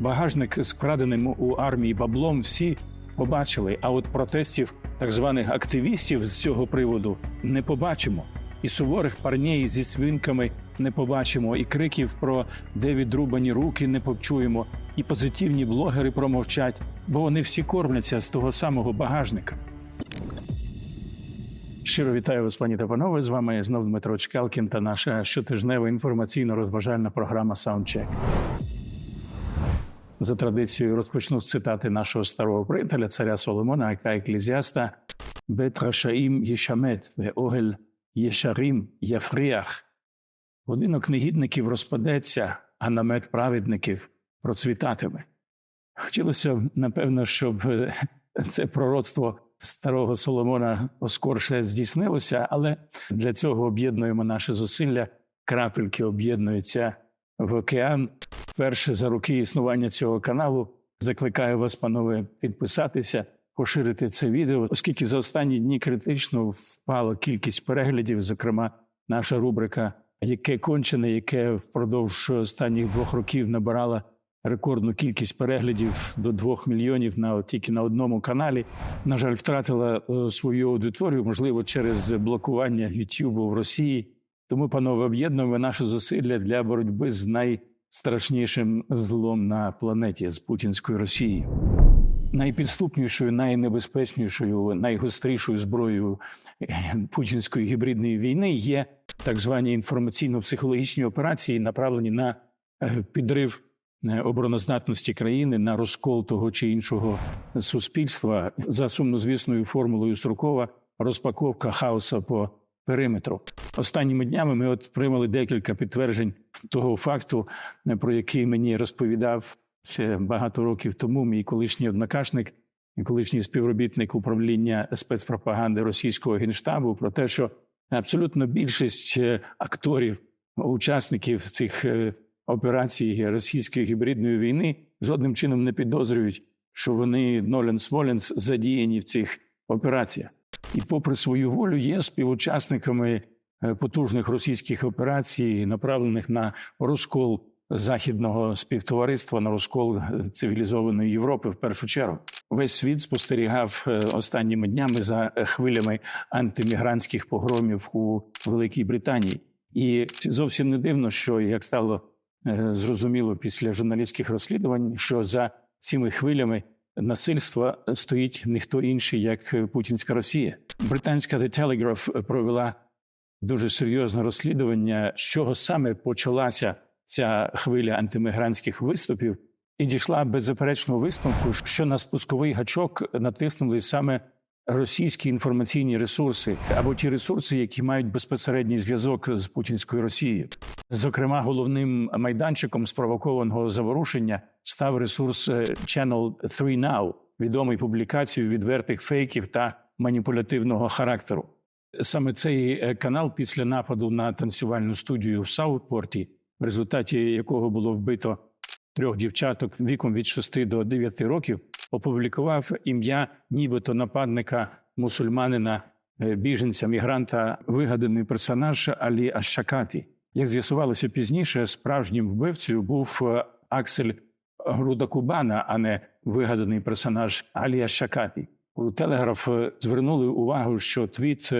багажник з вкраденим у армії баблом всі побачили. А от протестів так званих активістів з цього приводу не побачимо. І суворих парней зі свинками не побачимо, і криків про де відрубані руки не почуємо, і позитивні блогери промовчать, бо вони всі кормляться з того самого багажника. Щиро вітаю вас, пані та панове. З вами знов Дмитро Чкалкін та наша щотижнева інформаційно-розважальна програма Soundcheck. За традицією розпочну з цитати нашого старого приятеля, царя Соломона, яка еклезіаста Бет Рашаїм Єшамет Огель Єшарім Єфріях. Будинок негідників розпадеться, а намет праведників процвітатиме. Хотілося б, напевно, щоб е, це пророцтво старого Соломона поскорше здійснилося, але для цього об'єднуємо наші зусилля. Крапельки об'єднуються в океан. Вперше за роки існування цього каналу закликаю вас, панове, підписатися, поширити це відео, оскільки за останні дні критично впала кількість переглядів, зокрема, наша рубрика Яке кончене, яке впродовж останніх двох років набирала рекордну кількість переглядів до двох мільйонів на тільки на одному каналі. На жаль, втратила е, свою аудиторію, можливо, через блокування YouTube в Росії. Тому, панове, об'єднуємо наші зусилля для боротьби з найстрашнішим злом на планеті з путінською Росією. Найпідступнішою, найнебезпечнішою, найгострішою зброєю е, путінської гібридної війни є так звані інформаційно-психологічні операції, направлені на е, підрив е, обороноздатності країни, на розкол того чи іншого суспільства за сумнозвісною формулою Суркова розпаковка хаоса по периметру. Останніми днями ми отримали декілька підтверджень того факту, е, про який мені розповідав ще багато років тому мій колишній однокашник, і колишній співробітник управління спецпропаганди російського генштабу, про те, що абсолютно більшість е, акторів, учасників цих е, операцій російської гібридної війни жодним чином не підозрюють, що вони Ноленс Воленс задіяні в цих операціях, і, попри свою волю, є співучасниками е, потужних російських операцій, направлених на розкол західного співтовариства на розкол цивілізованої Європи в першу чергу. Весь світ спостерігав е, останніми днями за хвилями антимігрантських погромів у Великій Британії, і зовсім не дивно, що як стало е, зрозуміло після журналістських розслідувань, що за цими хвилями насильства стоїть ніхто інший, як Путінська Росія. Британська The Telegraph провела дуже серйозне розслідування, з чого саме почалася ця хвиля антимігрантських виступів, і дійшла беззаперечного висновку, що на спусковий гачок натиснули саме російські інформаційні ресурси або ті ресурси, які мають безпосередній зв'язок з путінською Росією. Зокрема, головним майданчиком спровокованого заворушення став ресурс е, Channel 3 Now, відомий публікацією відвертих фейків та маніпулятивного характеру. Саме цей е, канал після нападу на танцювальну студію в Саутпорті в результаті якого було вбито трьох дівчаток віком від 6 до 9 років, опублікував ім'я, нібито нападника мусульманина, е, біженця, мігранта, вигаданий персонаж Алі Ашакаті. Як з'ясувалося пізніше, справжнім вбивцею був е, Аксель Грудакубана, а не вигаданий персонаж Алі Ашакаті. У Телеграф е, звернули увагу, що твіт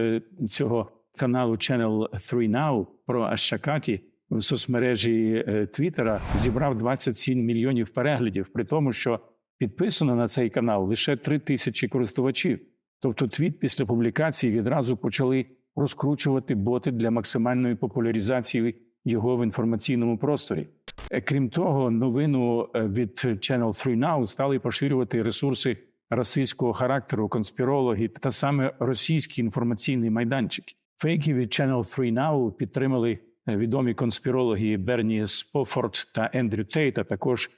цього каналу Channel 3 Now про Ашакаті в соцмережі Твіттера зібрав 27 мільйонів переглядів, при тому, що підписано на цей канал лише 3 тисячі користувачів. Тобто, твіт після публікації відразу почали розкручувати боти для максимальної популяризації його в інформаційному просторі. Е, крім того, новину е, від Channel 3 Now стали поширювати ресурси расистського характеру, конспірологи та саме російські інформаційні майданчики. Фейки від Channel 3 Now підтримали відомі конспірологи Берні Спофорд та Ендрю Тейт, а також е,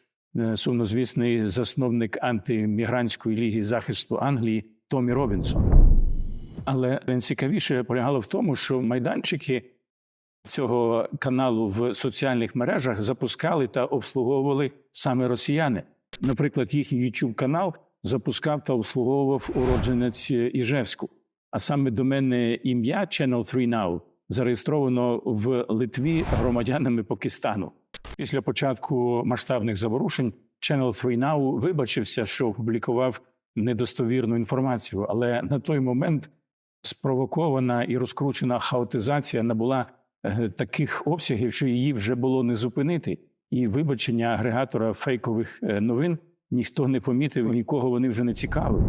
сумнозвісний засновник антимігрантської ліги захисту Англії Томі Робінсон. Але найцікавіше полягало в тому, що майданчики цього каналу в соціальних мережах запускали та обслуговували саме росіяни. Наприклад, їхній youtube канал запускав та обслуговував уродженець Іжевську. А саме доменне ім'я Channel 3 Now зареєстровано в Литві громадянами Пакистану. Після початку масштабних заворушень Channel 3 Now вибачився, що опублікував недостовірну інформацію, але на той момент спровокована і розкручена хаотизація набула е, таких обсягів, що її вже було не зупинити. І вибачення агрегатора фейкових е, новин ніхто не помітив, нікого вони вже не цікавили.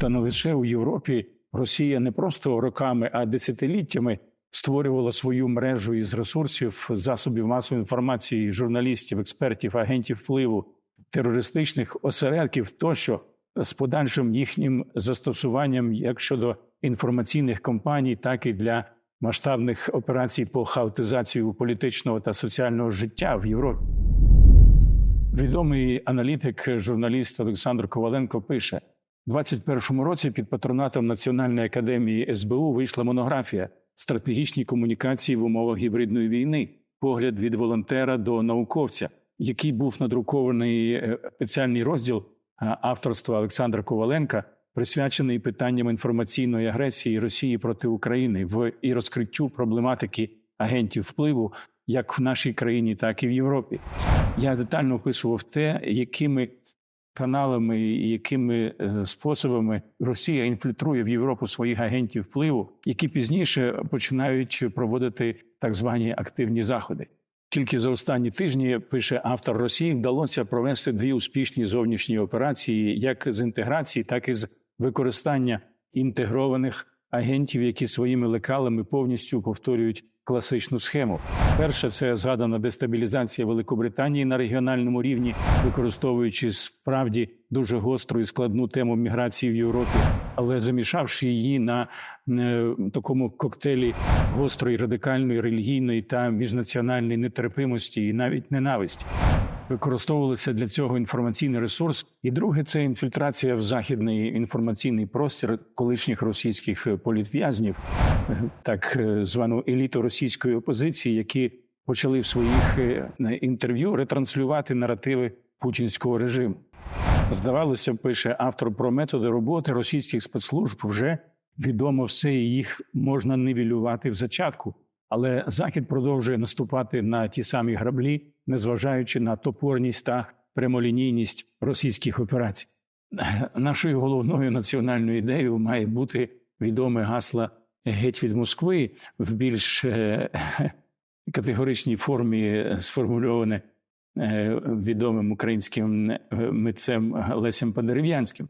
Та не лише у Європі Росія не просто роками, а десятиліттями створювала свою мережу із ресурсів, засобів масової інформації, журналістів, експертів, агентів впливу, терористичних осередків тощо з подальшим їхнім застосуванням як щодо інформаційних кампаній, так і для масштабних операцій по хаотизації політичного та соціального життя в Європі. Відомий аналітик, журналіст Олександр Коваленко пише: у 21-му році під патронатом Національної академії СБУ вийшла монографія стратегічні комунікації в умовах гібридної війни, погляд від волонтера до науковця, який був надрукований е, спеціальний розділ е, авторства Олександра Коваленка, присвячений питанням інформаційної агресії Росії проти України в і розкриттю проблематики агентів впливу як в нашій країні, так і в Європі. Я детально описував те, якими каналами і якими е, способами Росія інфільтрує в Європу своїх агентів впливу, які пізніше починають проводити так звані активні заходи. Тільки за останні тижні пише автор Росії, вдалося провести дві успішні зовнішні операції, як з інтеграції, так і з використання інтегрованих агентів, які своїми лекалами повністю повторюють класичну схему. Перша це згадана дестабілізація Великобританії на регіональному рівні, використовуючи справді дуже гостру і складну тему міграції в Європі, але замішавши її на е, такому коктейлі гострої радикальної релігійної та міжнаціональної нетерпимості і навіть ненависті. Використовувалися для цього інформаційний ресурс, і друге це інфільтрація в західний інформаційний простір колишніх російських політв'язнів, е, так е, звану еліту російської опозиції, які почали в своїх е, інтерв'ю ретранслювати наративи путінського режиму. Здавалося, пише автор про методи роботи російських спецслужб вже відомо все, і їх можна нивелювати в зачатку. Але Захід продовжує наступати на ті самі граблі, незважаючи на топорність та прямолінійність російських операцій. Нашою головною національною ідеєю має бути відоме гасло геть від Москви в більш е, категоричній формі сформульоване е, відомим українським е, митцем Лесем Подерев'янським.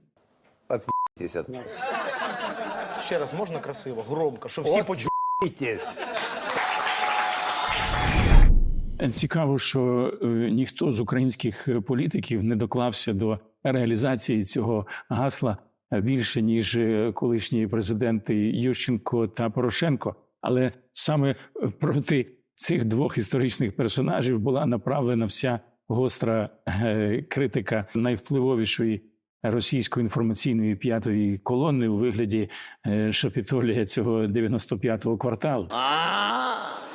Ще раз можна красиво, громко, щоб всі почули. Цікаво, що е, ніхто з українських політиків не доклався до реалізації цього гасла більше ніж е, колишні президенти Ющенко та Порошенко. Але саме проти цих двох історичних персонажів була направлена вся гостра е, критика найвпливовішої російської інформаційної п'ятої колони у вигляді е, Шапітолія цього 95-го кварталу.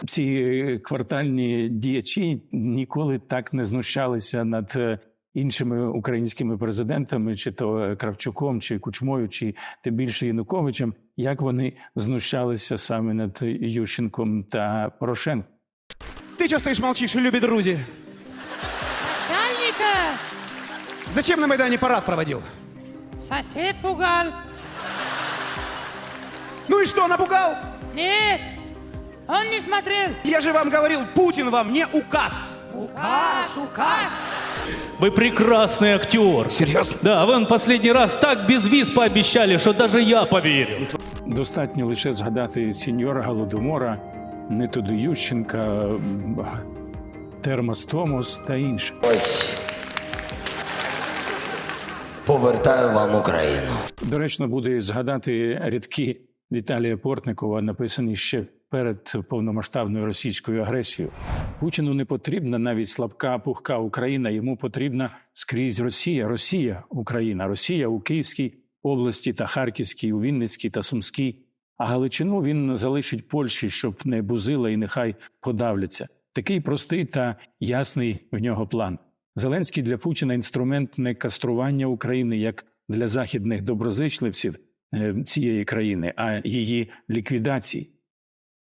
Ці квартальні діячі ніколи так не знущалися над е, іншими українськими президентами, чи то Кравчуком, чи Кучмою, чи тим більше Януковичем, як вони знущалися саме над Ющенком та Порошенком. Ты что стоишь, молчишь, любит друзі? Начальника Зачем на Майдане парад проводил? сосед пугал. Ну и что, напугал? Нет, он не смотрел. Я же вам говорил, Путин вам не указ. Указ, указ. Вы прекрасный актер. Серьезно? Да, вы он последний раз так без виз пообещали, что даже я поверил. Достатньо лише згадати сіньора Голодомора, Нетоду Ющенка, м, Термос Томос та інше. Ось повертаю вам Україну. Доречно буде згадати рядки Віталія Портникова, написані ще перед повномасштабною російською агресією. Путіну не потрібна навіть слабка пухка Україна. Йому потрібна скрізь Росія, Росія, Україна, Росія у Київській області та Харківській, у Вінницькій та Сумській. А Галичину він залишить Польщі, щоб не бузила і нехай подавляться. Такий простий та ясний в нього план. Зеленський для Путіна інструмент не кастрування України як для західних доброзичливців е, цієї країни, а її ліквідації.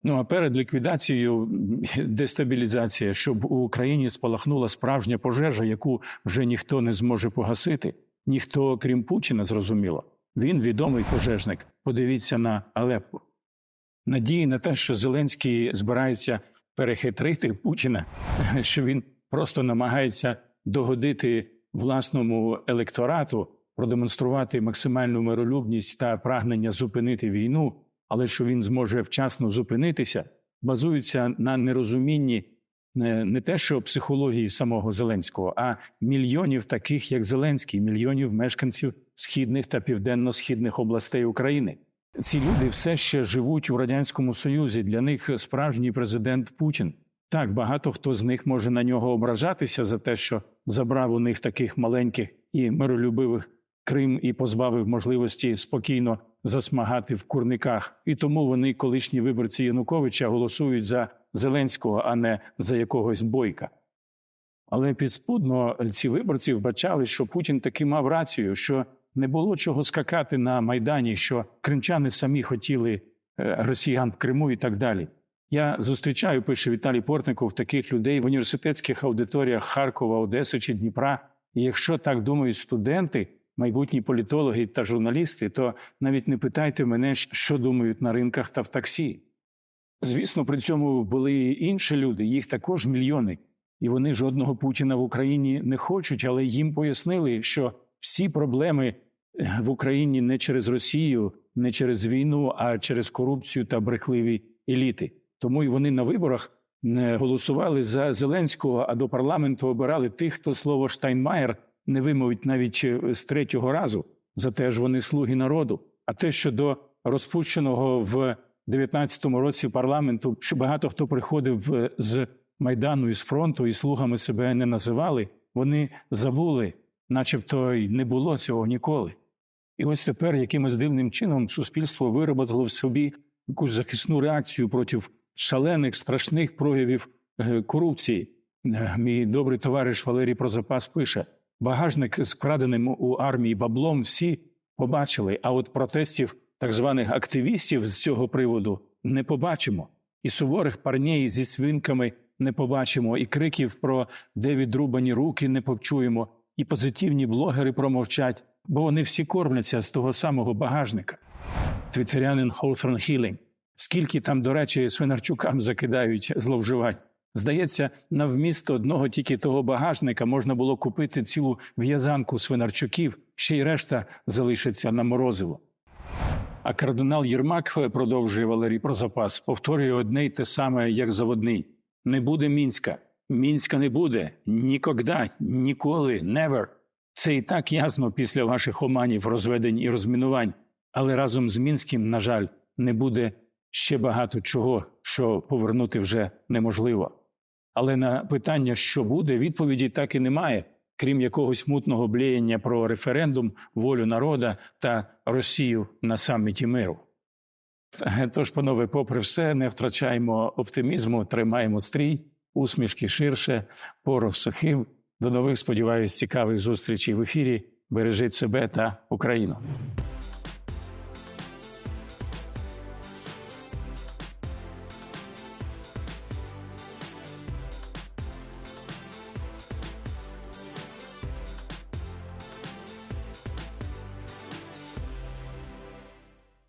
Ну а перед ліквідацією дестабілізація, щоб у Україні спалахнула справжня пожежа, яку вже ніхто не зможе погасити. Ніхто, крім Путіна, зрозуміло. Він відомий пожежник. Подивіться на Алеппо. Надії на те, що Зеленський збирається перехитрити Путіна, що він просто намагається догодити власному електорату, продемонструвати максимальну миролюбність та прагнення зупинити війну, але що він зможе вчасно зупинитися, базуються на нерозумінні не, не те, що психології самого Зеленського, а мільйонів таких, як Зеленський, мільйонів мешканців східних та південно-східних областей України. Ці люди все ще живуть у радянському союзі. Для них справжній президент Путін. Так, багато хто з них може на нього ображатися за те, що забрав у них таких маленьких і миролюбивих Крим і позбавив можливості спокійно засмагати в курниках. І тому вони, колишні виборці Януковича, голосують за Зеленського, а не за якогось бойка. Але підспудно ці виборці вбачали, що Путін таки мав рацію, що не було чого скакати на Майдані, що кримчани самі хотіли е, росіян в Криму і так далі. Я зустрічаю, пише Віталій Портников, таких людей в університетських аудиторіях Харкова, Одеси чи Дніпра. І якщо так думають студенти, майбутні політологи та журналісти, то навіть не питайте мене, що думають на ринках та в таксі. Звісно, при цьому були і інші люди, їх також мільйони, і вони жодного Путіна в Україні не хочуть, але їм пояснили, що всі проблеми е, в Україні не через Росію, не через війну, а через корупцію та брехливі еліти. Тому і вони на виборах не голосували за Зеленського, а до парламенту обирали тих, хто слово Штайнмаєр не вимовить навіть е, з третього разу. Зате ж вони слуги народу. А те, що до розпущеного в 19-му році парламенту, що багато хто приходив е, з майдану і з фронту, і слугами себе не називали, вони забули, начебто й не було цього ніколи. І ось тепер якимось дивним чином суспільство вироботило в собі якусь захисну реакцію проти шалених страшних проявів е, корупції. Мій добрий товариш Валерій Прозапас пише: багажник з вкраденим у армії баблом всі побачили, а от протестів так званих активістів з цього приводу не побачимо. І суворих парней зі свинками не побачимо, і криків про де відрубані руки не почуємо, і позитивні блогери промовчать, бо вони всі кормляться з того самого багажника. Твітерянин Hawthorne Healing. Скільки там, до речі, свинарчукам закидають зловживань. Здається, на вмісто одного тільки того багажника можна було купити цілу в'язанку свинарчуків, ще й решта залишиться на морозиво. А кардинал Єрмак, продовжує Валерій про запас, повторює одне й те саме, як заводний: не буде мінська. Мінська не буде нікогда, ніколи, never. Це і так ясно після ваших оманів, розведень і розмінувань. Але разом з мінським, на жаль, не буде ще багато чого, що повернути вже неможливо. Але на питання, що буде, відповіді так і немає, крім якогось мутного блеяння про референдум, волю народа та Росію на саміті миру. Тож, панове, попри все, не втрачаємо оптимізму, тримаємо стрій, усмішки ширше, порох сухим. До нових, сподіваюсь, цікавих зустрічей в ефірі. Бережіть себе та Україну.